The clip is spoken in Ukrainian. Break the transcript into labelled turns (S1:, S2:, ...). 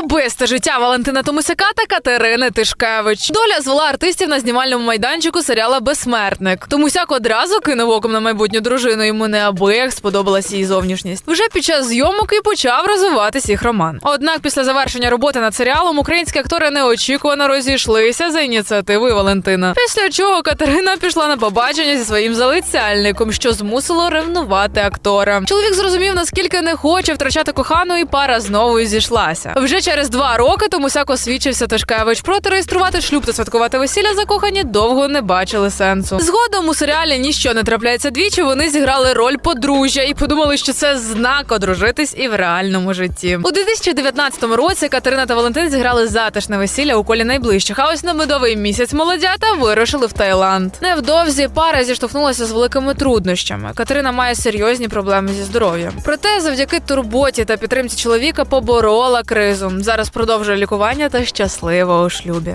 S1: Особисте життя Валентина Томисяка та Катерини Тишкевич. Доля звела артистів на знімальному майданчику серіала Безсмертник. Томусяк одразу кинув оком на майбутню дружину. Йому неабияк сподобалась її зовнішність. Вже під час зйомок і почав розвиватись їх роман. Однак, після завершення роботи над серіалом українські актори неочікувано розійшлися за ініціативою Валентина. Після чого Катерина пішла на побачення зі своїм залицяльником, що змусило ревнувати актора. Чоловік зрозумів, наскільки не хоче втрачати кохану, і пара знову зійшлася. Вже через два роки Томусяк освічився Тишкевич. Проте реєструвати шлюб та святкувати весілля закохані довго не бачили сенсу. Згодом у серіалі ніщо не трапляється двічі. Вони зіграли роль подружжя і подумали, що це знак одружитись і в реальному житті. У 2019 році Катерина та Валентин зіграли затишне весілля у колі найближчих. А ось на медовий місяць молодята вирушили в Таїланд. Невдовзі пара зіштовхнулася з великими труднощами. Катерина має серйозні проблеми зі здоров'ям. Проте, завдяки турботі та підтримці чоловіка поборола кризу. Зараз продовжує лікування та щаслива у шлюбі.